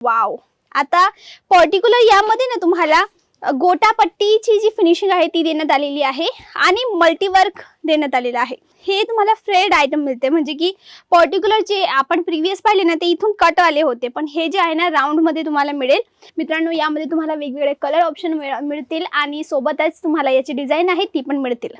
Wow आता particular यामध्ये ना तुम्हाला गोटापट्टीची जी फिनिशिंग आहे ती देण्यात आलेली आहे आणि मल्टीवर्क देण्यात आलेलं आहे. हे तुम्हाला फ्रेड आयटम मिळते. म्हणजे की पर्टिक्युलर जे आपण प्रिव्हियस पाहिले ना ते इथून कट आले होते. पण हे जे आहे ना राऊंडमध्ये तुम्हाला मिळेल. मित्रांनो यामध्ये तुम्हाला वेगवेगळे कलर ऑप्शन मिळतील आणि सोबतच तुम्हाला याची डिझाईन आहे ती पण मिळतील.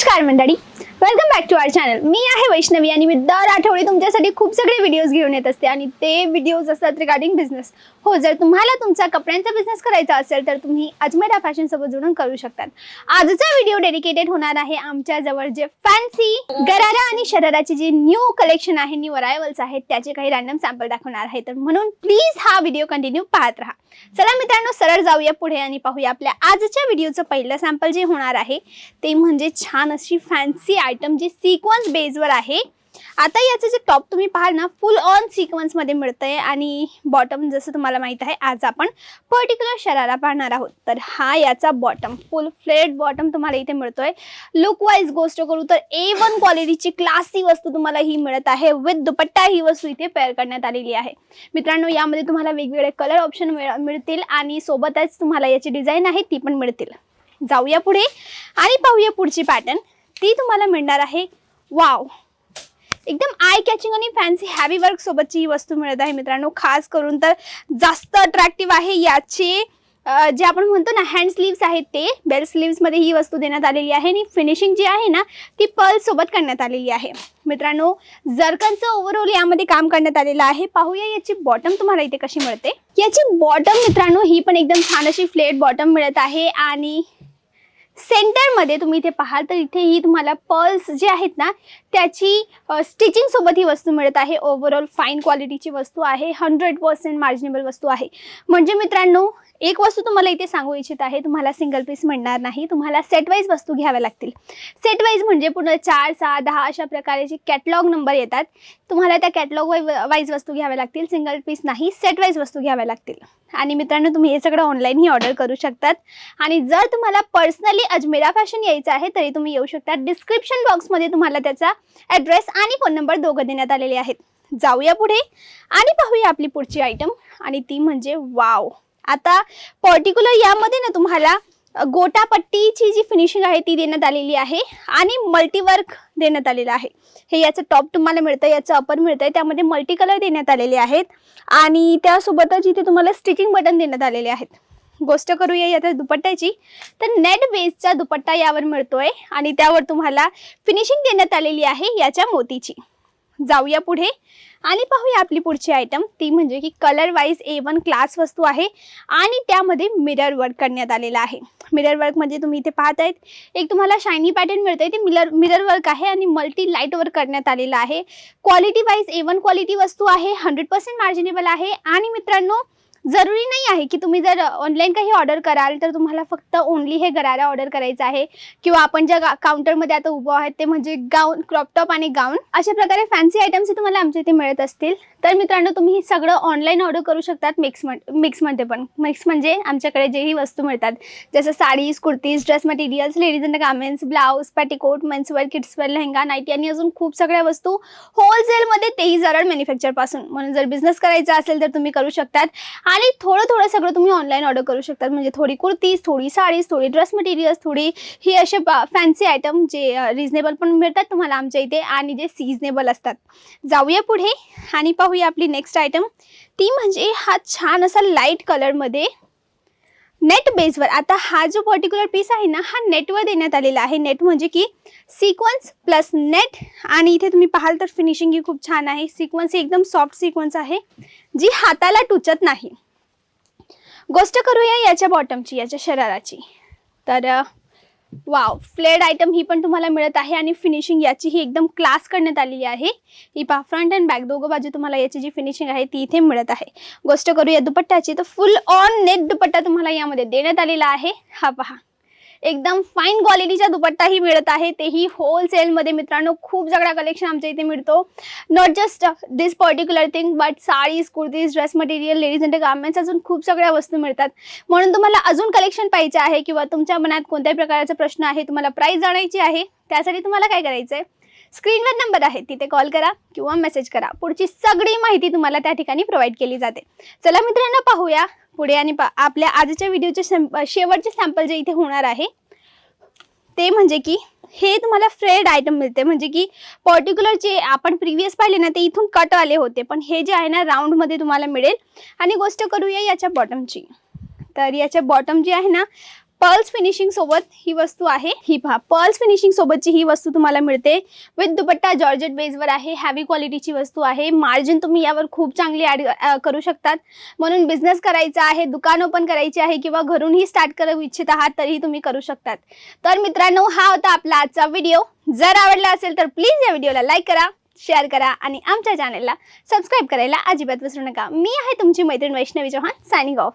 নমস্কার মন্ডারি। Welcome back to our channel मी आहे वैष्णवी आणि मी दर आठवडे तुमच्यासाठी खूप सगळे व्हिडिओज घेऊन येत असते आणि ते व्हिडिओज असतात रिगार्डिंग बिझनेस हो जर तुम्हाला तुमचा कपड्यांचा बिझनेस करायचा असेल तर तुम्ही अजमेरा फॅशनसोबत जोडून करू शकतात. आजचा व्हिडिओ डेडिकेटेड होणार आहे आमच्या जवळ जे फॅन्सी गरारा आणि शराराचे जे न्यू कलेक्शन आहे न्यू अरायवल्स आहेत त्याचे काही रॅन्डम सॅम्पल दाखवणार आहे. तर म्हणून प्लीज हा व्हिडिओ कंटिन्यू पाहत राहा. चला मित्रांनो सरळ जाऊया पुढे आणि पाहूया आपल्या आजच्या व्हिडिओचं पहिलं सॅम्पल जे होणार आहे ते म्हणजे छान अशी फॅन्सी आयटम जी सिक्वन्स बेसवर आहे आता याचं जे टॉप तुम्ही पाहाल ना फुल ऑन सिक्वन्समध्ये आहे आणि बॉटम जसं तुम्हाला माहीत आहे आज आपण पर्टिक्युलर शरारा पाहणार आहोत. तर हा याचा बॉटम फुल फ्लेट बॉटम तुम्हाला इथे मिळतोय. लुकवाईज गोष्ट करू तर ए वन क्वालिटीची क्लासी वस्तू तुम्हाला ही मिळत आहे. विथ दुपट्टा ही वस्तू इथे पेअर करण्यात आलेली आहे. मित्रांनो यामध्ये तुम्हाला वेगवेगळे कलर ऑप्शन मिळतील आणि सोबतच तुम्हाला याची डिझाईन आहे ती पण मिळतील. जाऊया पुढे आणि पाहूया पुढची पॅटर्न ती तुम्हाला मिळणार आहे. वाव एकदम आय कॅचिंग आणि फॅन्सी हॅवी वर्क सोबतची ही वस्तू मिळत आहे मित्रांनो. खास करून तर जास्त अट्रॅक्टिव्ह आहे याचे जे आपण म्हणतो ना हँड स्लीव्स आहेत ते. बेल स्लीव्समध्ये ही वस्तू देण्यात आलेली आहे आणि फिनिशिंग जी आहे ना ती पर्ल सोबत करण्यात आलेली आहे. मित्रांनो जरकनचं ओव्हरऑल यामध्ये काम करण्यात आलेलं आहे पाहूया याची बॉटम तुम्हाला इथे कशी मिळते. याची बॉटम मित्रांनो ही पण एकदम छान अशी फ्लेट बॉटम मिळत आहे आणि सेंटरमध्ये तुम्ही इथे पाहाल तर इथे ही तुम्हाला पर्ल्स जे आहेत ना त्याची स्टिचिंगसोबत ही वस्तू मिळत आहे. ओव्हरऑल फाईन क्वालिटीची वस्तू आहे. हंड्रेड पर्सेंट मार्जिनेबल वस्तू आहे. म्हणजे मित्रांनो एक वस्तू तुम्हाला इथे सांगू इच्छित आहे. तुम्हाला सिंगल पीस मिळणार नाही. तुम्हाला सेट वाईज वस्तू घ्याव्या लागतील. सेट वाईज म्हणजे पूर्ण चार सहा दहा अशा प्रकारचे कॅटलॉग नंबर येतात तुम्हाला त्या कॅटलॉग वाईज वस्तू घ्याव्या लागतील. सिंगल पीस नाही सेटवाईज वस्तू घ्याव्या लागतील. आणि मित्रांनो तुम्ही हे सगळं ऑनलाईनही ऑर्डर करू शकतात. आणि जर तुम्हाला पर्सनली अजमेरा फॅशन यायचं आहे तरी तुम्ही येऊ शकता. डिस्क्रिप्शन बॉक्समध्ये तुम्हाला त्याचा ॲड्रेस आणि फोन नंबर दोघं देण्यात आलेले आहेत. जाऊया पुढे आणि पाहूया आपली पुढची आयटम आणि ती म्हणजे वाव आता पर्टिक्युलर यामध्ये ना तुम्हाला गोटापट्टीची जी फिनिशिंग आहे ती देण्यात आलेली आहे आणि मल्टीवर्क देण्यात आलेलं आहे. हे याचं टॉप तुम्हाला मिळतं याचं अपर मिळतं आहे त्यामध्ये मल्टी कलर देण्यात आलेले आहेत. आणि त्यासोबतच इथे तुम्हाला स्टिचिंग बटन देण्यात आलेले आहेत. गोष्ट करूया याच्या दुपट्ट्याची. तर नेट बेसचा दुपट्टा यावर मिळतोय आणि त्यावर तुम्हाला फिनिशिंग देण्यात आलेली आहे याच्या मोतीची. जाऊया पुढे आणि पाहूया आपली पुढची आयटम ती म्हणजे की colour wise A one class वस्तू आहे आणि त्यामध्ये मिरर वर्क करण्यात आलेलं आहे. मिरर वर्क म्हणजे तुम्ही इथे पाहत आहेत एक तुम्हाला शायनी पॅटर्न मिळतंय ते मिरर मिरर वर्क आहे आणि मल्टी लाइट वर्क करण्यात आलेलं आहे. Quality wise A one quality वस्तू आहे हंड्रेड पर्सेंट मार्जिनेबल आहे आणि मित्रांनो जरुरी नाही आहे की तुम्ही जर ऑनलाईन काही ऑर्डर कराल तर तुम्हाला फक्त ओनली हे गरारा ऑर्डर करायचं आहे. किंवा आपण ज्या गा- काउंटरमध्ये आता उभं आहेत ते म्हणजे गाऊन क्रॉपटॉप आणि गाऊन अशा प्रकारे फॅन्सी आयटम्स तुम्हाला आमच्या इथे मिळत असतील. तर मित्रांनो तुम्ही हे सगळं ऑनलाईन ऑर्डर करू शकतात मिक्स मिक्समध्ये पण. मिक्स म्हणजे आमच्याकडे जेही वस्तू मिळतात. जसं saris kurtis dress materials ladies and garments blouse petticoat menswear kidswear lehenga nighty आणि अजून खूप सगळ्या वस्तू होलसेलमध्ये तेही जरळ मॅन्युफॅक्चरपासून म्हणून जर बिझनेस करायचा असेल तर तुम्ही करू शकतात. आणि थोडं थोडं सगळं तुम्ही ऑनलाईन ऑर्डर करू शकतात. म्हणजे थोडी कुर्तीज थोडी साडीज थोडी ड्रेस मटेरियल्स थोडी ही असे फॅन्सी आयटम जे रिजनेबल पण मिळतात तुम्हाला आमच्या इथे आणि जे सिजनेबल असतात. जाऊया पुढे आणि पाहूया आपली नेक्स्ट आयटम ती म्हणजे हा छान असा लाइट कलरमध्ये नेट बेसवर आता हा जो पर्टिक्युलर पीस आहे ना हा नेटवर देण्यात आलेला आहे. नेट म्हणजे की सिक्वन्स प्लस नेट आणि इथे तुम्ही पाहाल तर फिनिशिंग ही खूप छान आहे. सिक्वन्स ही एकदम सॉफ्ट सिक्वन्स आहे जी हाताला टुचत नाही. गोष्ट करूया याच्या बॉटमची याच्या शराराची. तर वाव फ्लेड आयटम ही पण तुम्हाला मिळत आहे आणि फिनिशिंग याची ही एकदम क्लास करण्यात आलेली आहे. ही पा फ्रंट अँड बॅक दोघं बाजू तुम्हाला याची जी फिनिशिंग आहे ती इथे मिळत आहे. गोष्ट करूया दुपट्ट्याची तर फुल ऑन नेट दुपट्टा तुम्हाला यामध्ये देण्यात आलेला आहे. हा पहा. एकदम फाईन क्वालिटीचा दुपट्टाही मिळत आहे. तेही होलसेलमध्ये मित्रांनो खूप सगळा कलेक्शन आमच्या इथे मिळतो. Not just this particular thing but saris kurtis dress material ladies and garments अजून खूप सगळ्या वस्तू मिळतात. म्हणून तुम्हाला अजून कलेक्शन पाहिजे आहे किंवा तुमच्या मनात कोणत्याही प्रकारचा प्रश्न आहे तुम्हाला प्राईस जाणायची आहे त्यासाठी तुम्हाला काय करायचं आहे स्क्रीनवर नंबर आहे तिथे कॉल करा किंवा मेसेज करा. पुढची सगळी माहिती तुम्हाला त्या ठिकाणी प्रोव्हाइड केली जाते. चला मित्रांनो पाहूया. पुढे आणि आपल्या आजच्या व्हिडिओचे सॅम्प शेवटचे सॅम्पल जे इथे होणार आहे ते म्हणजे की हे तुम्हाला फ्रेड आयटम मिळते. म्हणजे की पर्टिक्युलर जे आपण प्रिव्हियस पाहिले ना ते इथून कट आले होते. पण हे जे आहे ना राऊंडमध्ये तुम्हाला मिळेल. आणि गोष्ट करूया याच्या बॉटमची तर याच्या बॉटम जी आहे ना पर्ल्स फिनिशिंग सोबत ही वस्तू आहे. ही पहा पर्ल्स फिनिशिंग सोबतची ही वस्तू तुम्हाला मिळते. विथ दुपट्टा जॉर्जेट बेसवर आहे हॅवी क्वालिटीची वस्तू आहे. मार्जिन तुम्ही यावर खूप चांगली ॲड करू शकतात. म्हणून बिझनेस करायचा आहे दुकान ओपन करायची आहे किंवा घरूनही स्टार्ट करू इच्छित आहात तरीही तुम्ही करू शकतात. तर मित्रांनो हा होता आपला आजचा व्हिडिओ जर आवडला असेल तर प्लीज या व्हिडिओला लाईक करा शेअर करा आणि आमच्या चॅनलला सबस्क्राईब करायला अजिबात विसरू नका. मी आहे तुमची मैत्रीण वैष्णवी चौहान सायनिंग ऑफ